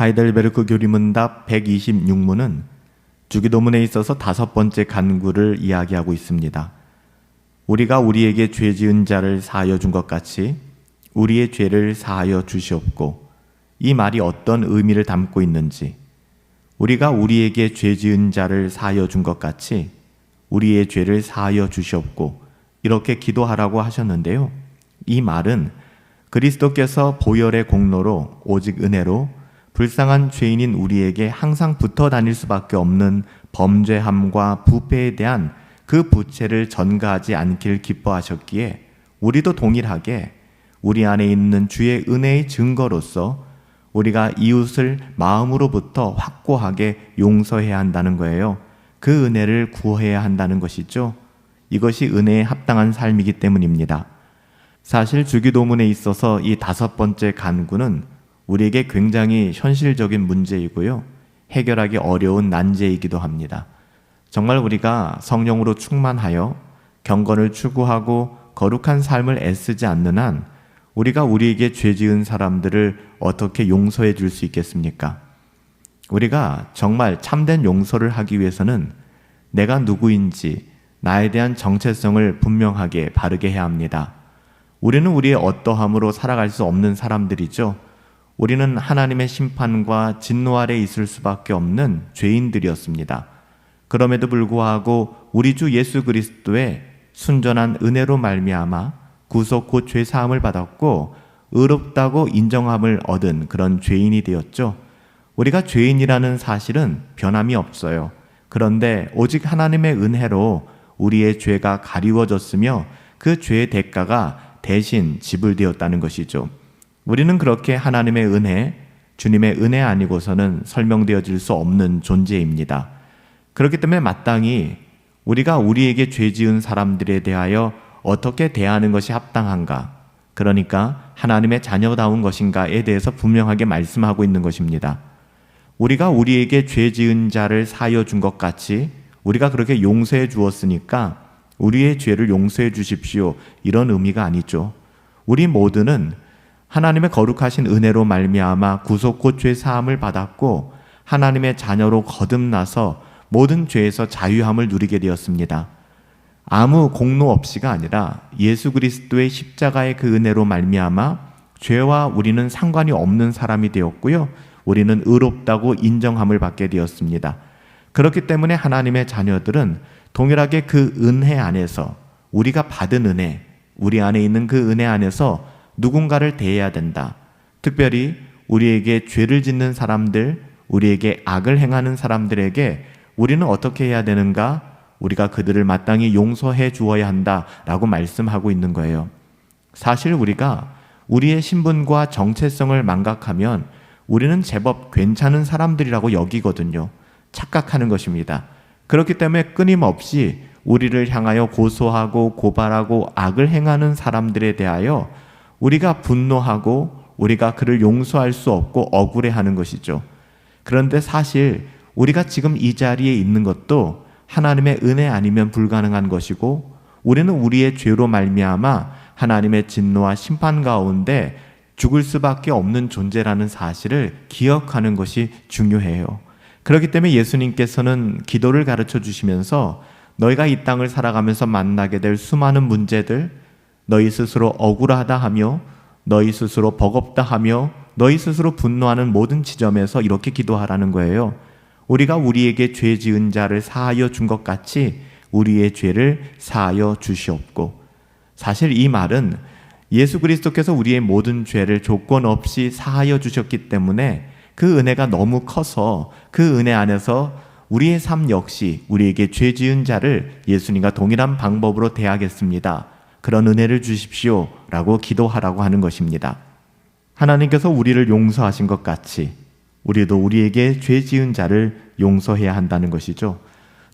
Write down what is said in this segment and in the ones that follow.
하이델베르크 교리문답 126문은 주기도문에 있어서 다섯 번째 간구를 이야기하고 있습니다. 우리가 우리에게 죄 지은 자를 사하여 준 것 같이 우리의 죄를 사하여 주시옵고 이 말이 어떤 의미를 담고 있는지 우리가 우리에게 죄 지은 자를 사하여 준 것 같이 우리의 죄를 사하여 주시옵고 이렇게 기도하라고 하셨는데요. 이 말은 그리스도께서 보혈의 공로로 오직 은혜로 불쌍한 죄인인 우리에게 항상 붙어 다닐 수밖에 없는 범죄함과 부패에 대한 그 부채를 전가하지 않길 기뻐하셨기에 우리도 동일하게 우리 안에 있는 주의 은혜의 증거로서 우리가 이웃을 마음으로부터 확고하게 용서해야 한다는 거예요. 그 은혜를 구해야 한다는 것이죠. 이것이 은혜에 합당한 삶이기 때문입니다. 사실 주기도문에 있어서 이 다섯 번째 간구는 우리에게 굉장히 현실적인 문제이고요. 해결하기 어려운 난제이기도 합니다. 정말 우리가 성령으로 충만하여 경건을 추구하고 거룩한 삶을 애쓰지 않는 한 우리가 우리에게 죄 지은 사람들을 어떻게 용서해 줄 수 있겠습니까? 우리가 정말 참된 용서를 하기 위해서는 내가 누구인지 나에 대한 정체성을 분명하게 바르게 해야 합니다. 우리는 우리의 어떠함으로 살아갈 수 없는 사람들이죠. 우리는 하나님의 심판과 진노 아래 있을 수밖에 없는 죄인들이었습니다. 그럼에도 불구하고 우리 주 예수 그리스도의 순전한 은혜로 말미암아 구속 곧 죄 사함을 받았고 의롭다고 인정함을 얻은 그런 죄인이 되었죠. 우리가 죄인이라는 사실은 변함이 없어요. 그런데 오직 하나님의 은혜로 우리의 죄가 가리워졌으며 그 죄의 대가가 대신 지불되었다는 것이죠. 우리는 그렇게 하나님의 은혜, 주님의 은혜 아니고서는 설명되어질 수 없는 존재입니다. 그렇기 때문에 마땅히 우리가 우리에게 죄 지은 사람들에 대하여 어떻게 대하는 것이 합당한가? 그러니까 하나님의 자녀다운 것인가에 대해서 분명하게 말씀하고 있는 것입니다. 우리가 우리에게 죄 지은 자를 사여 준 것 같이 우리가 그렇게 용서해 주었으니까 우리의 죄를 용서해 주십시오. 이런 의미가 아니죠. 우리 모두는 하나님의 거룩하신 은혜로 말미암아 구속 곧죄 사함을 받았고 하나님의 자녀로 거듭나서 모든 죄에서 자유함을 누리게 되었습니다. 아무 공로 없이가 아니라 예수 그리스도의 십자가의 그 은혜로 말미암아 죄와 우리는 상관이 없는 사람이 되었고요. 우리는 의롭다고 인정함을 받게 되었습니다. 그렇기 때문에 하나님의 자녀들은 동일하게 그 은혜 안에서 우리가 받은 은혜, 우리 안에 있는 그 은혜 안에서 누군가를 대해야 된다. 특별히 우리에게 죄를 짓는 사람들, 우리에게 악을 행하는 사람들에게 우리는 어떻게 해야 되는가? 우리가 그들을 마땅히 용서해 주어야 한다 라고 말씀하고 있는 거예요. 사실 우리가 우리의 신분과 정체성을 망각하면 우리는 제법 괜찮은 사람들이라고 여기거든요. 착각하는 것입니다. 그렇기 때문에 끊임없이 우리를 향하여 고소하고 고발하고 악을 행하는 사람들에 대하여 우리가 분노하고 우리가 그를 용서할 수 없고 억울해하는 것이죠. 그런데 사실 우리가 지금 이 자리에 있는 것도 하나님의 은혜 아니면 불가능한 것이고 우리는 우리의 죄로 말미암아 하나님의 진노와 심판 가운데 죽을 수밖에 없는 존재라는 사실을 기억하는 것이 중요해요. 그렇기 때문에 예수님께서는 기도를 가르쳐 주시면서 너희가 이 땅을 살아가면서 만나게 될 수많은 문제들, 너희 스스로 억울하다 하며, 너희 스스로 버겁다 하며, 너희 스스로 분노하는 모든 지점에서 이렇게 기도하라는 거예요. 우리가 우리에게 죄 지은 자를 사하여 준 것 같이 우리의 죄를 사하여 주시옵고. 사실 이 말은 예수 그리스도께서 우리의 모든 죄를 조건 없이 사하여 주셨기 때문에 그 은혜가 너무 커서 그 은혜 안에서 우리의 삶 역시 우리에게 죄 지은 자를 예수님과 동일한 방법으로 대하겠습니다. 그런 은혜를 주십시오. 라고 기도하라고 하는 것입니다. 하나님께서 우리를 용서하신 것 같이 우리도 우리에게 죄 지은 자를 용서해야 한다는 것이죠.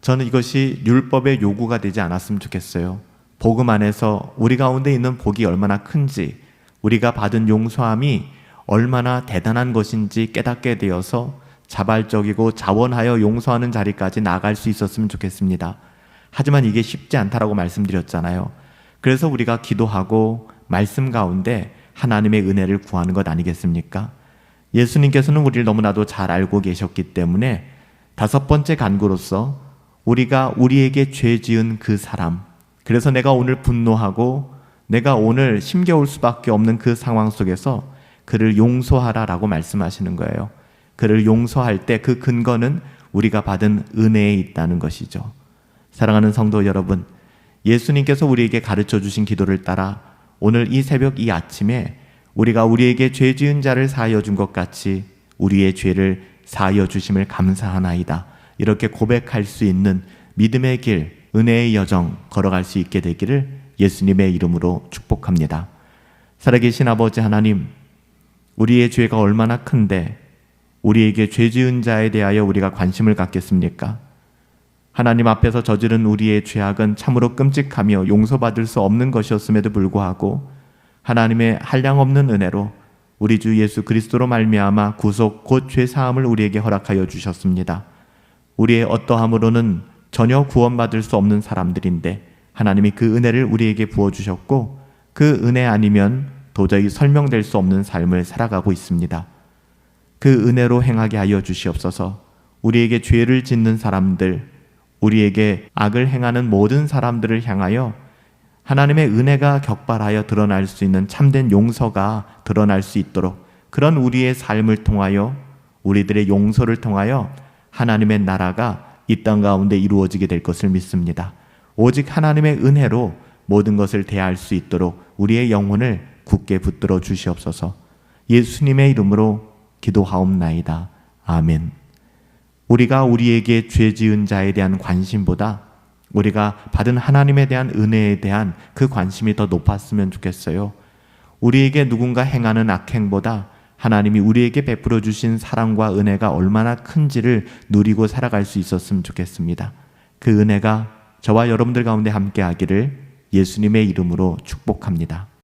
저는 이것이 율법의 요구가 되지 않았으면 좋겠어요. 복음 안에서 우리 가운데 있는 복이 얼마나 큰지, 우리가 받은 용서함이 얼마나 대단한 것인지 깨닫게 되어서 자발적이고 자원하여 용서하는 자리까지 나갈 수 있었으면 좋겠습니다. 하지만 이게 쉽지 않다라고 말씀드렸잖아요. 그래서 우리가 기도하고 말씀 가운데 하나님의 은혜를 구하는 것 아니겠습니까? 예수님께서는 우리를 너무나도 잘 알고 계셨기 때문에 다섯 번째 간구로서 우리가 우리에게 죄 지은 그 사람, 그래서 내가 오늘 분노하고 내가 오늘 힘겨울 수밖에 없는 그 상황 속에서 그를 용서하라 라고 말씀하시는 거예요. 그를 용서할 때 그 근거는 우리가 받은 은혜에 있다는 것이죠. 사랑하는 성도 여러분, 예수님께서 우리에게 가르쳐 주신 기도를 따라 오늘 이 새벽 이 아침에 우리가 우리에게 죄 지은 자를 사하여 준 것 같이 우리의 죄를 사하여 주심을 감사하나이다. 이렇게 고백할 수 있는 믿음의 길, 은혜의 여정 걸어갈 수 있게 되기를 예수님의 이름으로 축복합니다. 살아계신 아버지 하나님, 우리의 죄가 얼마나 큰데 우리에게 죄 지은 자에 대하여 우리가 관심을 갖겠습니까? 하나님 앞에서 저지른 우리의 죄악은 참으로 끔찍하며 용서받을 수 없는 것이었음에도 불구하고 하나님의 한량없는 은혜로 우리 주 예수 그리스도로 말미암아 구속 곧 죄 사함을 우리에게 허락하여 주셨습니다. 우리의 어떠함으로는 전혀 구원받을 수 없는 사람들인데 하나님이 그 은혜를 우리에게 부어 주셨고 그 은혜 아니면 도저히 설명될 수 없는 삶을 살아가고 있습니다. 그 은혜로 행하게 하여 주시옵소서. 우리에게 죄를 짓는 사람들, 우리에게 악을 행하는 모든 사람들을 향하여 하나님의 은혜가 격발하여 드러날 수 있는 참된 용서가 드러날 수 있도록 그런 우리의 삶을 통하여 우리들의 용서를 통하여 하나님의 나라가 이 땅 가운데 이루어지게 될 것을 믿습니다. 오직 하나님의 은혜로 모든 것을 대할 수 있도록 우리의 영혼을 굳게 붙들어 주시옵소서. 예수님의 이름으로 기도하옵나이다. 아멘. 우리가 우리에게 죄 지은 자에 대한 관심보다 우리가 받은 하나님에 대한 은혜에 대한 그 관심이 더 높았으면 좋겠어요. 우리에게 누군가 행하는 악행보다 하나님이 우리에게 베풀어 주신 사랑과 은혜가 얼마나 큰지를 누리고 살아갈 수 있었으면 좋겠습니다. 그 은혜가 저와 여러분들 가운데 함께 하기를 예수님의 이름으로 축복합니다.